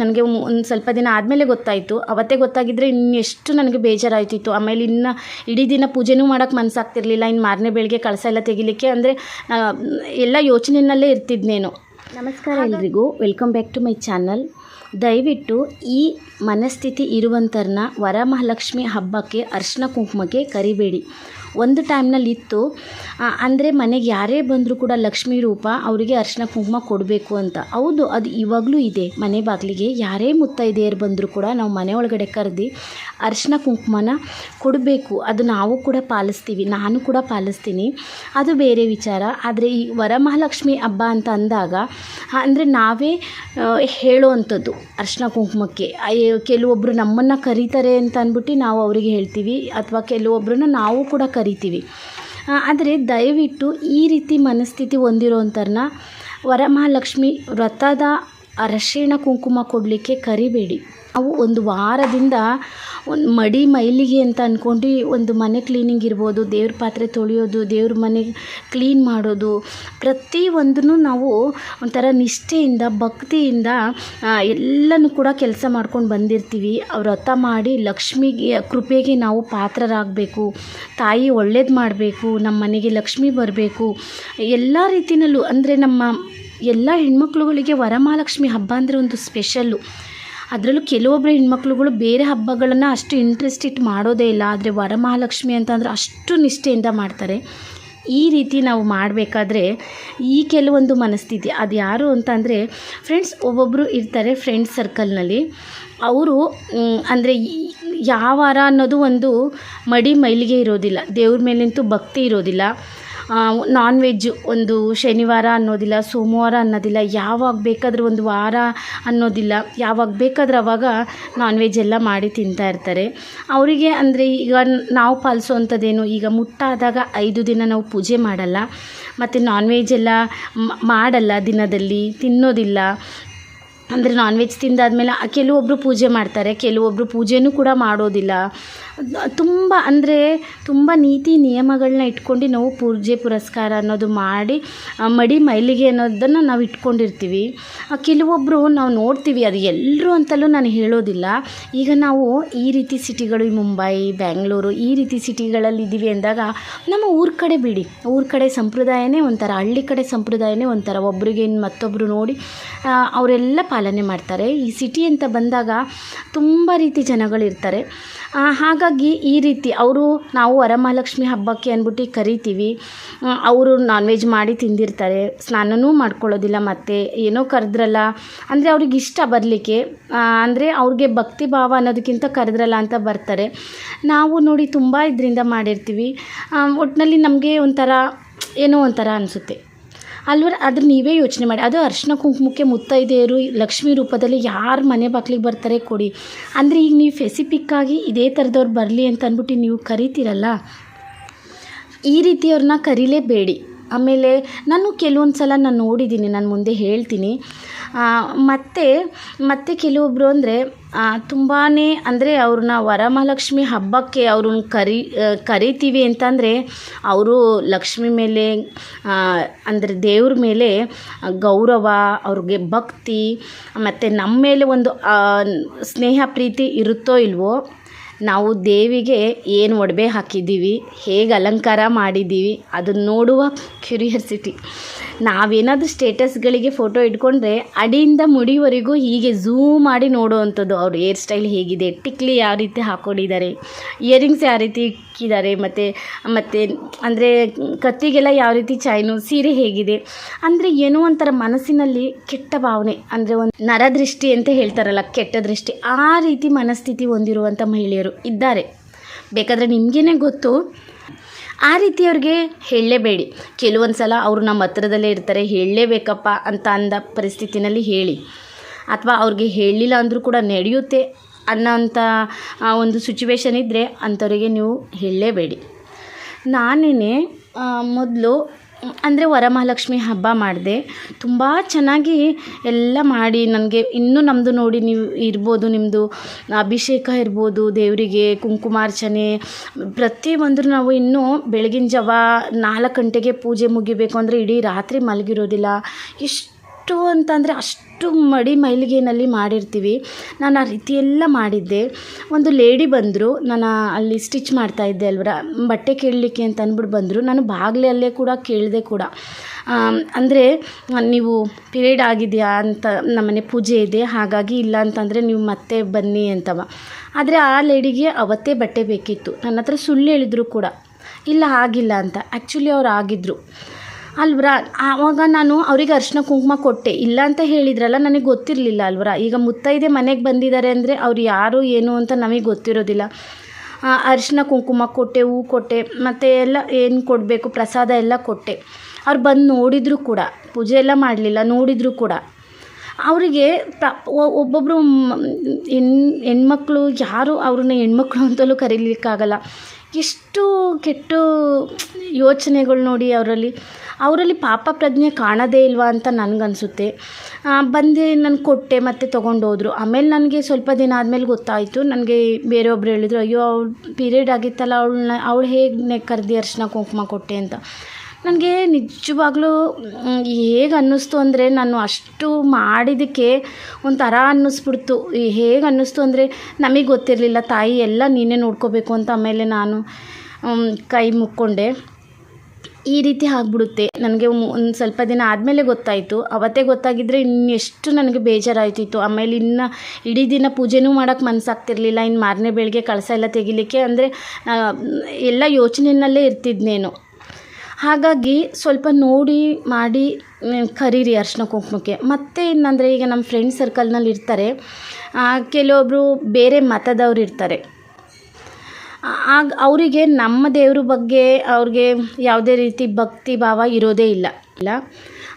ನನಗೆ ಒಂದು ಸ್ವಲ್ಪ ದಿನ ಆದಮೇಲೆ ಗೊತ್ತಾಯಿತು. ಅವತ್ತೇ ಗೊತ್ತಾಗಿದ್ದರೆ ಇನ್ನೆಷ್ಟು ನನಗೆ ಬೇಜಾರಾಯ್ತಿತ್ತು. ಆಮೇಲೆ ಇನ್ನು ಇಡೀ ದಿನ ಪೂಜೆನೂ ಮಾಡೋಕ್ಕೆ ಮನಸ್ಸಾಗ್ತಿರ್ಲಿಲ್ಲ ಇನ್ನು ಮಾರನೇ ಬೆಳಗ್ಗೆ ಕಳಸ ಎಲ್ಲ ತೆಗಿಲಿಕ್ಕೆ ಅಂದರೆ ಎಲ್ಲ ಯೋಚನೆಯಲ್ಲೇ ಇರ್ತಿದ್ನೇನು ನಮಸ್ಕಾರ ಎಲ್ರಿಗೂ. Welcome back to my channel ದಯವಿಟ್ಟು ಈ ಮನಸ್ಥಿತಿ ಇರುವಂಥರನ್ನ ವರಮಹಾಲಕ್ಷ್ಮಿ ಹಬ್ಬಕ್ಕೆ ಅರ್ಶಿನ ಕುಂಕುಮಕ್ಕೆ ಕರಿಬೇಡಿ. ಒಂದು ಟೈಮ್ನಲ್ಲಿ ಇತ್ತು. ಅಂದರೆ ಮನೆಗೆ ಯಾರೇ ಬಂದರೂ ಕೂಡ ಲಕ್ಷ್ಮೀ ರೂಪ ಅವರಿಗೆ ಅರ್ಶಿನ ಕುಂಕುಮ ಕೊಡಬೇಕು ಅಂತ. ಹೌದು, ಅದು ಇವಾಗಲೂ ಇದೆ. ಮನೆ ಬಾಗಿಲಿಗೆ ಯಾರೇ ಮುತ್ತೈದೆಯರು ಬಂದರೂ ಕೂಡ ನಾವು ಮನೆ ಒಳಗಡೆ ಕರೆದು ಅರ್ಶಿನ ಕುಂಕುಮನ ಕೊಡಬೇಕು. ಅದು ನಾವು ಕೂಡ ಪಾಲಿಸ್ತೀವಿ, ನಾನು ಕೂಡ ಪಾಲಿಸ್ತೀನಿ. ಅದು ಬೇರೆ ವಿಚಾರ. ಆದರೆ ಈ ವರಮಹಾಲಕ್ಷ್ಮಿ ಹಬ್ಬ ಅಂತ ಅಂದಾಗ ಅಂದರೆ ನಾವೇ ಹೇಳುವಂಥದ್ದು ಅರ್ಶಿನ ಕುಂಕುಮಕ್ಕೆ. ಕೆಲವೊಬ್ಬರು ನಮ್ಮನ್ನು ಕರೀತಾರೆ ಅಂತ ಅಂದ್ಬಿಟ್ಟು ನಾವು ಅವರಿಗೆ ಹೇಳ್ತೀವಿ. ಅಥವಾ ಕೆಲವೊಬ್ಬರನ್ನ ನಾವು ಕೂಡ ಕರಿತೀವಿ. ಆದರೆ ದಯವಿಟ್ಟು ಈ ರೀತಿ ಮನಸ್ಥಿತಿ ಹೊಂದಿರೋವಂಥವ್ರನ್ನ ವರಮಹಾಲಕ್ಷ್ಮಿ ವ್ರತದ ಅರಶಿಣ ಕುಂಕುಮ ಕೊಡಲಿಕ್ಕೆ ಕರಿಬೇಡಿ. ಅವು ಒಂದು ವಾರದಿಂದ ಒಂದು ಮಡಿ ಮೈಲಿಗೆ ಅಂತ ಅಂದ್ಕೊಂಡು ಒಂದು ಮನೆ ಕ್ಲೀನಿಂಗ್ ಇರ್ಬೋದು, ದೇವ್ರ ಪಾತ್ರೆ ತೊಳೆಯೋದು, ದೇವ್ರ ಮನೆ ಕ್ಲೀನ್ ಮಾಡೋದು. ಪ್ರತಿಯೊಂದನ್ನು ನಾವು ಒಂಥರ ನಿಷ್ಠೆಯಿಂದ, ಭಕ್ತಿಯಿಂದ ಎಲ್ಲನೂ ಕೂಡ ಕೆಲಸ ಮಾಡ್ಕೊಂಡು ಬಂದಿರ್ತೀವಿ. ವ್ರತ ಮಾಡಿ ಲಕ್ಷ್ಮಿಗೆ, ಕೃಪೆಗೆ ನಾವು ಪಾತ್ರರಾಗಬೇಕು. ತಾಯಿ ಒಳ್ಳೇದು ಮಾಡಬೇಕು ನಮ್ಮ ಮನೆಗೆ ಲಕ್ಷ್ಮಿ ಬರಬೇಕು. ಎಲ್ಲ ರೀತಿಯಲ್ಲೂ ಅಂದರೆ ನಮ್ಮ ಎಲ್ಲ ಹೆಣ್ಮಕ್ಳುಗಳಿಗೆ ವರಮಹಾಲಕ್ಷ್ಮಿ ಹಬ್ಬ ಅಂದರೆ ಒಂದು ಸ್ಪೆಷಲ್ಲು. ಅದರಲ್ಲೂ ಕೆಲವೊಬ್ಬರು ಹೆಣ್ಮಕ್ಳುಗಳು ಬೇರೆ ಹಬ್ಬಗಳನ್ನು ಅಷ್ಟು ಇಂಟ್ರೆಸ್ಟ್ ಇಟ್ಟು ಮಾಡೋದೇ ಇಲ್ಲ. ಆದರೆ ವರಮಹಾಲಕ್ಷ್ಮಿ ಅಂತಂದರೆ ಅಷ್ಟು ನಿಷ್ಠೆಯಿಂದ ಮಾಡ್ತಾರೆ. ಈ ರೀತಿ ನಾವು ಮಾಡಬೇಕಾದ್ರೆ ಈ ಕೆಲವೊಂದು ಮನಸ್ಥಿತಿ. ಅದು ಯಾರು ಅಂತಂದರೆ ಫ್ರೆಂಡ್ಸ್ ಒಬ್ಬೊಬ್ಬರು ಇರ್ತಾರೆ ಫ್ರೆಂಡ್ಸ್ ಸರ್ಕಲ್ನಲ್ಲಿ ಅವರು ಅಂದರೆ ಯಾವ ವಾರ ಅನ್ನೋದು ಒಂದು ಮಡಿ ಮೈಲಿಗೆ ಇರೋದಿಲ್ಲ. ದೇವ್ರ ಮೇಲಂತೂ ಭಕ್ತಿ ಇರೋದಿಲ್ಲ. ನಾನ್ ವೆಜ್ ಒಂದು ಶನಿವಾರ ಅನ್ನೋದಿಲ್ಲ, ಸೋಮವಾರ ಅನ್ನೋದಿಲ್ಲ, ಯಾವಾಗ ಬೇಕಾದರೂ ಒಂದು ವಾರ ಅನ್ನೋದಿಲ್ಲ, ಯಾವಾಗ ಬೇಕಾದ್ರೆ ಅವಾಗ ನಾನ್ ವೆಜ್ ಎಲ್ಲ ಮಾಡಿ ತಿಂತಾ ಇರ್ತಾರೆ. ಅವರಿಗೆ ಅಂದರೆ ಈಗ ನಾವು ಪಾಲಿಸೋವಂಥದ್ದೇನು, ಈಗ ಮುಟ್ಟಾದಾಗ ಐದು ದಿನ ನಾವು ಪೂಜೆ ಮಾಡಲ್ಲ, ಮತ್ತು ನಾನ್ ವೆಜ್ ಎಲ್ಲ ಮಾಡಲ್ಲ ದಿನದಲ್ಲಿ, ತಿನ್ನೋದಿಲ್ಲ ಅಂದರೆ ನಾನ್ ವೆಜ್ ತಿಂದಾದ್ಮೇಲೆ ಕೆಲವೊಬ್ಬರು ಪೂಜೆ ಮಾಡ್ತಾರೆ ಕೆಲವೊಬ್ಬರು ಪೂಜೆನೂ ಕೂಡ ಮಾಡೋದಿಲ್ಲ. ತುಂಬ ಅಂದರೆ ತುಂಬ ನೀತಿ ನಿಯಮಗಳನ್ನ ಇಟ್ಕೊಂಡು ನಾವು ಪೂಜೆ ಪುರಸ್ಕಾರ ಅನ್ನೋದು ಮಾಡಿ ಮಡಿ ಮೈಲಿಗೆ ಅನ್ನೋದನ್ನು ನಾವು ಇಟ್ಕೊಂಡಿರ್ತೀವಿ. ಕೆಲವೊಬ್ಬರು ನಾವು ನೋಡ್ತೀವಿ, ಅದು ಎಲ್ಲರೂ ಅಂತಲೂ ನಾನು ಹೇಳೋದಿಲ್ಲ. ಈಗ ನಾವು ಈ ರೀತಿ ಸಿಟಿಗಳು ಮುಂಬೈ, ಬ್ಯಾಂಗ್ಳೂರು ಈ ರೀತಿ ಸಿಟಿಗಳಲ್ಲಿ ಇದ್ದೀವಿ ಅಂದಾಗ, ನಮ್ಮ ಊರ ಕಡೆ ಬಿಡಿ. ಊರ ಕಡೆ ಸಂಪ್ರದಾಯನೇ ಒಂಥರ, ಹಳ್ಳಿ ಕಡೆ ಸಂಪ್ರದಾಯನೇ ಒಂಥರ. ಒಬ್ರಿಗೆ ಮತ್ತೊಬ್ಬರು ನೋಡಿ ಅವರೆಲ್ಲ ಪಾಲನೆ ಮಾಡ್ತಾರೆ. ಈ ಸಿಟಿ ಅಂತ ಬಂದಾಗ ತುಂಬ ರೀತಿ ಜನಗಳಿರ್ತಾರೆ ಹಾಗಾಗಿ ಈ ರೀತಿ ಅವರು ನಾವು ವರಮಹಾಲಕ್ಷ್ಮಿ ಹಬ್ಬಕ್ಕೆ ಅಂದ್ಬಿಟ್ಟು ಕರಿತೀವಿ. ಅವರು ನಾನ್ ವೆಜ್ ಮಾಡಿ ತಿಂದಿರ್ತಾರೆ. ಸ್ನಾನನೂ ಮಾಡ್ಕೊಳ್ಳೋದಿಲ್ಲ ಮತ್ತೆ ಏನೋ ಕರೆದ್ರಲ್ಲ. ಅಂದರೆ ಅವ್ರಿಗೆ ಇಷ್ಟ ಬರಲಿಕ್ಕೆ ಅಂದರೆ ಅವ್ರಿಗೆ ಭಕ್ತಿ ಭಾವ ಅನ್ನೋದಕ್ಕಿಂತ ಕರೆದ್ರಲ್ಲ ಅಂತ ಬರ್ತಾರೆ. ನಾವು ನೋಡಿ ತುಂಬ ಇದರಿಂದ ಮಾಡಿರ್ತೀವಿ. ಒಟ್ಟಿನಲ್ಲಿ ನಮಗೆ ಒಂಥರ ಏನೋ ಒಂಥರ ಅನಿಸುತ್ತೆ. ಅಲ್ವರ, ಅದ್ರ ನೀವೇ ಯೋಚನೆ ಮಾಡಿ. ಅದು ಅರ್ಶಿನ ಕುಂಕುಮಕ್ಕೆ ಮುತ್ತೈದೆಯರು ಲಕ್ಷ್ಮಿ ರೂಪದಲ್ಲಿ ಯಾರು ಮನೆ ಬಾಗಿಲಿಗೆ ಬರ್ತಾರೆ ಕೊಡಿ. ಅಂದರೆ ಈಗ ನೀವು ಫೆಸಿಫಿಕ್ಕಾಗಿ ಇದೇ ಥರದವ್ರು ಬರಲಿ ಅಂತ ಅಂದ್ಬಿಟ್ಟು ನೀವು ಕರಿತೀರಲ್ಲ? ಈ ರೀತಿಯವ್ರನ್ನ ಕರೀಲೇಬೇಡಿ. ಆಮೇಲೆ ನಾನು ಕೆಲವೊಂದು ಸಲ ನಾನು ನೋಡಿದ್ದೀನಿ ನಾನು ಮುಂದೆ ಹೇಳ್ತೀನಿ. ಮತ್ತೆ ಮತ್ತೆ ಕೆಲವೊಬ್ಬರು ಅಂದರೆ ತುಂಬಾ ಅಂದರೆ ಅವ್ರನ್ನ ವರಮಹಾಲಕ್ಷ್ಮಿ ಹಬ್ಬಕ್ಕೆ ಅವ್ರನ್ನ ಕರಿ ಕರಿತೀವಿ ಅಂತಂದರೆ, ಅವರು ಲಕ್ಷ್ಮಿ ಮೇಲೆ ಅಂದರೆ ದೇವ್ರ ಮೇಲೆ ಗೌರವ, ಅವ್ರಿಗೆ ಭಕ್ತಿ, ಮತ್ತು ನಮ್ಮ ಮೇಲೆ ಒಂದು ಸ್ನೇಹ ಪ್ರೀತಿ ಇರುತ್ತೋ ಇಲ್ವೋ ನಾವು ದೇವಿಗೆ ಏನು ಒಡವೆ ಹಾಕಿದ್ದೀವಿ, ಹೇಗೆ ಅಲಂಕಾರ ಮಾಡಿದ್ದೀವಿ ಅದನ್ನು ನೋಡುವ ಕ್ಯೂರಿಯಾಸಿಟಿ ನಾವೇನಾದರೂ ಸ್ಟೇಟಸ್ಗಳಿಗೆ ಫೋಟೋ ಇಟ್ಕೊಂಡ್ರೆ ಅಡಿಯಿಂದ ಮುಡಿವರೆಗೂ ಹೀಗೆ ಝೂಮ್ ಮಾಡಿ ನೋಡುವಂಥದ್ದು ಅವ್ರ ಹೇರ್ ಸ್ಟೈಲ್ ಹೇಗಿದೆ, ಟಿಕ್ಲಿ ಯಾವ ರೀತಿ ಹಾಕ್ಕೊಂಡಿದ್ದಾರೆ ಇಯರಿಂಗ್ಸ್ ಯಾವ ರೀತಿ ಇಕ್ಕಿದ್ದಾರೆ, ಮತ್ತು ಮತ್ತು ಅಂದರೆ ಕತ್ತಿಗೆಲ್ಲ ಯಾವ ರೀತಿ ಚೈನು ಸೀರೆ ಹೇಗಿದೆ, ಅಂದರೆ ಏನೋ ಒಂಥರ ಮನಸ್ಸಿನಲ್ಲಿ ಕೆಟ್ಟ ಭಾವನೆ, ಅಂದರೆ ಒಂದು ನರದೃಷ್ಟಿ ಅಂತ ಹೇಳ್ತಾರಲ್ಲ ಕೆಟ್ಟ ದೃಷ್ಟಿ, ಆ ರೀತಿ ಮನಸ್ಥಿತಿ ಹೊಂದಿರುವಂಥ ಮಹಿಳೆಯರು. ಇದ್ದಾರೆ. ಬೇಕಾದರೆ ನಿಮಗೇನೆ ಗೊತ್ತು, ಆ ರೀತಿಯವ್ರಿಗೆ ಹೇಳಲೇಬೇಡಿ. ಕೆಲವೊಂದು ಸಲ ಅವರು ನಮ್ಮ ಹತ್ರದಲ್ಲೇ ಇರ್ತಾರೆ, ಹೇಳಲೇಬೇಕಪ್ಪ ಅಂತ ಅಂದ ಪರಿಸ್ಥಿತಿನಲ್ಲಿ ಹೇಳಿ. ಅಥವಾ ಅವ್ರಿಗೆ ಹೇಳಲಿಲ್ಲ ಅಂದರೂ ಕೂಡ ನಡೆಯುತ್ತೆ ಅನ್ನೋಂಥ ಒಂದು ಸಿಚುವೇಶನ್ ಇದ್ದರೆ ಅಂಥವರಿಗೆ ನೀವು ಹೇಳಲೇಬೇಡಿ. ನಾನೇ ಮೊದಲು ಅಂದರೆ ವರಮಹಾಲಕ್ಷ್ಮಿ ಹಬ್ಬ ಮಾಡಿದೆ. ತುಂಬ ಚೆನ್ನಾಗಿ ಎಲ್ಲ ಮಾಡಿ ನನಗೆ ಇನ್ನೂ ನಮ್ಮದು ನೋಡಿ ನೀವು ಇರ್ಬೋದು ನಿಮ್ಮದು ಅಭಿಷೇಕ ಇರ್ಬೋದು, ದೇವರಿಗೆ ಕುಂಕುಮಾರ್ಚನೆ ಪ್ರತಿಯೊಂದರೂ ನಾವು ಇನ್ನೂ ಬೆಳಗಿನ ಜಾವ ನಾಲ್ಕು ಗಂಟೆಗೆ ಪೂಜೆ ಮುಗಿಬೇಕು ಅಂದರೆ ಇಡೀ ರಾತ್ರಿ ಮಲಗಿರೋದಿಲ್ಲ. ಎಷ್ಟು ಎಷ್ಟು ಅಂತಂದರೆ ಅಷ್ಟು ಮಡಿ ಮೈಲಿಗೆನಲ್ಲಿ ಮಾಡಿರ್ತೀವಿ. ನಾನು ಆ ರೀತಿ ಎಲ್ಲ ಮಾಡಿದ್ದೆ. ಒಂದು ಲೇಡಿ ಬಂದರು, ನಾನು ಅಲ್ಲಿ ಸ್ಟಿಚ್ ಮಾಡ್ತಾ ಇದ್ದೆ ಅಲ್ವರ, ಬಟ್ಟೆ ಕೇಳಲಿಕ್ಕೆ ಅಂತ ಅಂದ್ಬಿಟ್ಟು ಬಂದರು. ನಾನು ಬಾಗಿಲಲ್ಲೇ ಕೂಡ ಕೇಳಿದೆ ಕೂಡ. ಅಂದರೆ ನೀವು ಪಿರಿಯಡ್ ಆಗಿದೆಯಾ ಅಂತ ನಮ್ಮನೆ ಪೂಜೆ ಇದೆ, ಹಾಗಾಗಿ ಇಲ್ಲ ಅಂತಂದರೆ ನೀವು ಮತ್ತೆ ಬನ್ನಿ ಅಂತವ. ಆದರೆ ಆ ಲೇಡಿಗೆ ಅವತ್ತೇ ಬಟ್ಟೆ ಬೇಕಿತ್ತು. ನನ್ನ ಹತ್ರ ಸುಳ್ಳು ಹೇಳಿದ್ರು ಕೂಡ. ಇಲ್ಲ, ಆಗಿಲ್ಲ ಅಂತ. ಆ್ಯಕ್ಚುಲಿ ಅವ್ರು ಆಗಿದ್ದರು ಅಲ್ವರ ಆವಾಗ ನಾನು ಅವರಿಗೆ ಅರಿಶಿನ ಕುಂಕುಮ ಕೊಟ್ಟೆ. ಇಲ್ಲ ಅಂತ ಹೇಳಿದ್ರಲ್ಲ, ನನಗೆ ಗೊತ್ತಿರಲಿಲ್ಲ ಅಲ್ವರ. ಈಗ ಮುತ್ತೈದೆ ಮನೆಗೆ ಬಂದಿದ್ದಾರೆ ಅಂದರೆ ಅವ್ರು ಯಾರು, ಏನು ಅಂತ ನಮಗೆ ಗೊತ್ತಿರೋದಿಲ್ಲ. ಅರಿಶಿನ ಕುಂಕುಮ ಕೊಟ್ಟೆ, ಹೂ ಕೊಟ್ಟೆ, ಮತ್ತು ಎಲ್ಲ ಏನು ಕೊಡಬೇಕು, ಪ್ರಸಾದ ಎಲ್ಲ ಕೊಟ್ಟೆ. ಅವ್ರು ಬಂದು ನೋಡಿದ್ರು ಕೂಡ, ಪೂಜೆ ಎಲ್ಲ ಮಾಡಲಿಲ್ಲ, ನೋಡಿದ್ರು ಕೂಡ. ಅವರಿಗೆ ಪ್ರ ಒಬ್ಬೊಬ್ಬರು ಹೆಣ್, ಹೆಣ್ಮಕ್ಳು, ಯಾರು ಅವ್ರನ್ನ ಹೆಣ್ಮಕ್ಳು ಅಂತಲೂ ಕರೀಲಿಕ್ಕಾಗಲ್ಲ. ಎಷ್ಟು ಕೆಟ್ಟು ಯೋಚನೆಗಳು ನೋಡಿ ಅವರಲ್ಲಿ. ಅವರಲ್ಲಿ ಪಾಪ ಪ್ರಜ್ಞೆ ಕಾಣೋದೇ ಇಲ್ವಾ ಅಂತ ನನಗನ್ಸುತ್ತೆ. ಬಂದು ನಾನು ಕೊಟ್ಟೆ ಮತ್ತು ತೊಗೊಂಡೋದ್ರು. ಆಮೇಲೆ ನನಗೆ ಸ್ವಲ್ಪ ದಿನ ಆದಮೇಲೆ ಗೊತ್ತಾಯಿತು. ನನಗೆ ಬೇರೆಯೊಬ್ರು ಹೇಳಿದ್ರು, ಅಯ್ಯೋ, ಅವ್ಳು ಪೀರಿಯಡ್ ಆಗಿತ್ತಲ್ಲ, ಅವಳನ್ನ, ಅವಳು ಹೇಗೆ ಕರೆದಿ ಅರ್ಶಿನ ಕುಂಕುಮ ಕೊಟ್ಟೆ ಅಂತ. ನನಗೆ ನಿಜವಾಗ್ಲೂ ಹೇಗೆ ಅನ್ನಿಸ್ತು ಅಂದರೆ ನಾನು ಅಷ್ಟು ಮಾಡಿದ್ದಕ್ಕೆ ಒಂಥರ ಅನ್ನಿಸ್ಬಿಡ್ತು. ಹೇಗೆ ಅನ್ನಿಸ್ತು ಅಂದರೆ ನಮಗೆ ಗೊತ್ತಿರಲಿಲ್ಲ, ತಾಯಿ ಎಲ್ಲ ನೀನೇ ನೋಡ್ಕೋಬೇಕು ಅಂತ ಆಮೇಲೆ ನಾನು ಕೈ ಮುಕ್ಕೊಂಡೆ. ಈ ರೀತಿ ಆಗಿಬಿಡುತ್ತೆ. ನನಗೆ ಒಂದು ಸ್ವಲ್ಪ ದಿನ ಆದಮೇಲೆ ಗೊತ್ತಾಯಿತು. ಅವತ್ತೇ ಗೊತ್ತಾಗಿದ್ದರೆ ಇನ್ನೆಷ್ಟು ನನಗೆ ಬೇಜಾರಾಯ್ತಿತ್ತು. ಆಮೇಲೆ ಇನ್ನು ಇಡೀ ದಿನ ಪೂಜೆನೂ ಮಾಡೋಕ್ಕೆ ಮನಸ್ಸಾಗ್ತಿರ್ಲಿಲ್ಲ ಇನ್ನು ಮಾರನೇ ಬೆಳಗ್ಗೆ ಕಳಸ ಎಲ್ಲ ತೆಗಿಲಿಕ್ಕೆ ಅಂದರೆ ಎಲ್ಲ ಯೋಚನೆಯಲ್ಲೇ ಇರ್ತಿದ್ನೇನು ಹಾಗಾಗಿ ಸ್ವಲ್ಪ ನೋಡಿ ಮಾಡಿ ಕರೀರಿ ಅರ್ಶಿನ ಕುಂಕುಮಕ್ಕೆ. ಮತ್ತೆ ಇನ್ನಂದರೆ ಈಗ ನಮ್ಮ ಫ್ರೆಂಡ್ ಸರ್ಕಲ್ನಲ್ಲಿ ಇರ್ತಾರೆ ಕೆಲವೊಬ್ಬರು ಬೇರೆ ಮತದವ್ರು ಇರ್ತಾರೆ. ಆಗ ಅವರಿಗೆ ನಮ್ಮ ದೇವ್ರ ಬಗ್ಗೆ ಅವ್ರಿಗೆ ಯಾವುದೇ ರೀತಿ ಭಕ್ತಿ ಭಾವ ಇರೋದೇ ಇಲ್ಲ. ಇಲ್ಲ.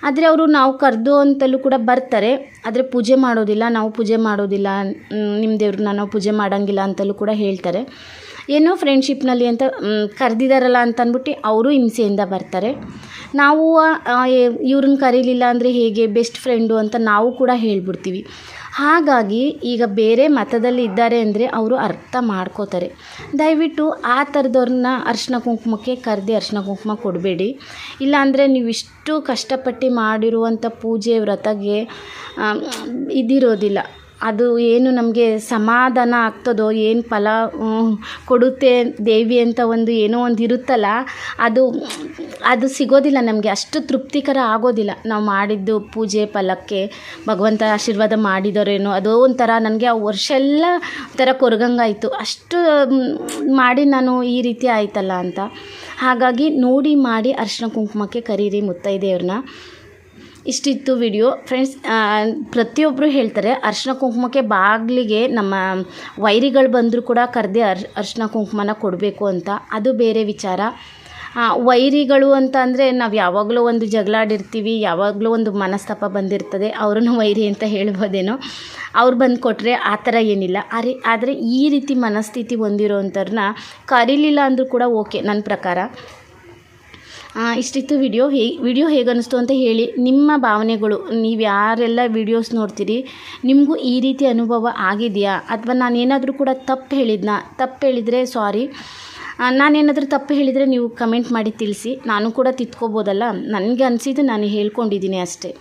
ಆದರೆ ಅವರು ನಾವು ಕರೆದು ಅಂತಲೂ ಕೂಡ ಬರ್ತಾರೆ. ಆದರೆ ಪೂಜೆ ಮಾಡೋದಿಲ್ಲ, ನಾವು ಪೂಜೆ ಮಾಡೋದಿಲ್ಲ ನಿಮ್ಮ ದೇವ್ರನ್ನ ನಾವು ಪೂಜೆ ಮಾಡೋಂಗಿಲ್ಲ ಅಂತಲೂ ಕೂಡ ಹೇಳ್ತಾರೆ. ಏನೋ ಫ್ರೆಂಡ್ಶಿಪ್ನಲ್ಲಿ ಅಂತ ಕರೆದಿದ್ದಾರಲ್ಲ ಅಂತ ಅಂದ್ಬಿಟ್ಟು ಅವರು ಹಿಂಸೆಯಿಂದ ಬರ್ತಾರೆ. ನಾವು ಇವ್ರನ್ನ ಕರೀಲಿಲ್ಲ ಅಂದರೆ ಹೇಗೆ ಬೆಸ್ಟ್ ಫ್ರೆಂಡು ಅಂತ ನಾವು ಕೂಡ ಹೇಳ್ಬಿಡ್ತೀವಿ. ಹಾಗಾಗಿ ಈಗ ಬೇರೆ ಮತದಲ್ಲಿ ಇದ್ದಾರೆ ಅಂದರೆ ಅವರು ಅರ್ಥ ಮಾಡ್ಕೋತಾರೆ. ದಯವಿಟ್ಟು ಆ ಥರದವ್ರನ್ನ ಅರ್ಶಿನ ಕುಂಕುಮಕ್ಕೆ ಕರೆದಿ ಅರ್ಶಿನ ಕುಂಕುಮ ಕೊಡಬೇಡಿ. ಇಲ್ಲಾಂದರೆ ನೀವು ಇಷ್ಟು ಕಷ್ಟಪಟ್ಟು ಮಾಡಿರುವಂಥ ಪೂಜೆ ವ್ರತಗೆ ಇದಿರೋದಿಲ್ಲ. ಅದು ಏನು ನಮಗೆ ಸಮಾಧಾನ ಆಗ್ತದೋ, ಏನು ಫಲ ಕೊಡುತ್ತೆ ದೇವಿ ಅಂತ ಒಂದು ಏನೋ ಒಂದು ಇರುತ್ತಲ್ಲ, ಅದು ಅದು ಸಿಗೋದಿಲ್ಲ ನಮಗೆ. ಅಷ್ಟು ತೃಪ್ತಿಕರ ಆಗೋದಿಲ್ಲ. ನಾವು ಮಾಡಿದ್ದು ಪೂಜೆ ಫಲಕ್ಕೆ, ಭಗವಂತ ಆಶೀರ್ವಾದ ಮಾಡಿದರೇನೋ, ಅದೋ ಒಂಥರ ನನಗೆ ಆ ವರ್ಷ ಎಲ್ಲ ಒಂಥರ ಕೊರಗಂಗಾಯಿತು. ಅಷ್ಟು ಮಾಡಿ ನಾನು ಈ ರೀತಿ ಆಯ್ತಲ್ಲ ಅಂತ. ಹಾಗಾಗಿ ನೋಡಿ ಮಾಡಿ ಅರ್ಶಿನ ಕುಂಕುಮಕ್ಕೆ ಕರೀರಿ ಮುತ್ತೈದೆಯವ್ರನ್ನ. ಇಷ್ಟಿತ್ತು ವಿಡಿಯೋ ಫ್ರೆಂಡ್ಸ್ ಪ್ರತಿಯೊಬ್ಬರು ಹೇಳ್ತಾರೆ, ಅರ್ಶಿನ ಕುಂಕುಮಕ್ಕೆ ಬಾಗಿಲಿಗೆ ನಮ್ಮ ವೈರಿಗಳು ಬಂದರೂ ಕೂಡ ಕರೆದೇ ಅರ್, ಅರ್ಶಿನ ಕುಂಕುಮನ ಕೊಡಬೇಕು ಅಂತ. ಅದು ಬೇರೆ ವಿಚಾರ. ವೈರಿಗಳು ಅಂತ ಅಂದರೆ ನಾವು ಯಾವಾಗಲೂ ಒಂದು ಜಗಳಾಡಿರ್ತೀವಿ, ಯಾವಾಗಲೂ ಒಂದು ಮನಸ್ತಾಪ ಬಂದಿರ್ತದೆ, ಅವ್ರನ್ನ ವೈರಿ ಅಂತ ಹೇಳ್ಬೋದೇನೋ. ಅವ್ರು ಬಂದು ಕೊಟ್ಟರೆ ಆ ಥರ ಏನಿಲ್ಲ. ಅರೆ, ಆದರೆ ಈ ರೀತಿ ಮನಸ್ಥಿತಿ ಹೊಂದಿರೋವಂಥವ್ರನ್ನ ಕರೀಲಿಲ್ಲ ಅಂದರೂ ಕೂಡ ಓಕೆ ನನ್ನ ಪ್ರಕಾರ. ಇಷ್ಟಿತ್ತು ವಿಡಿಯೋ ಹೇ ವಿಡಿಯೋ ಹೇಗನ್ನಿಸ್ತು ಅಂತ ಹೇಳಿ ನಿಮ್ಮ ಭಾವನೆಗಳು, ನೀವು ಯಾರೆಲ್ಲ ವಿಡಿಯೋಸ್ ನೋಡ್ತೀರಿ, ನಿಮಗೂ ಈ ರೀತಿ ಅನುಭವ ಆಗಿದೆಯಾ? ಅಥವಾ ನಾನೇನಾದರೂ ಕೂಡ ತಪ್ಪು ಹೇಳಿದ್ನ? ತಪ್ಪು ಹೇಳಿದರೆ ಸಾರಿ ನಾನೇನಾದರೂ ತಪ್ಪು ಹೇಳಿದರೆ ನೀವು ಕಮೆಂಟ್ ಮಾಡಿ ತಿಳಿಸಿ. ನಾನು ಕೂಡ ತಿದ್ಕೋಬೋದಲ್ಲ ನನಗೆ ಅನಿಸಿದ್ದು ನಾನು ಹೇಳ್ಕೊಂಡಿದ್ದೀನಿ ಅಷ್ಟೇ.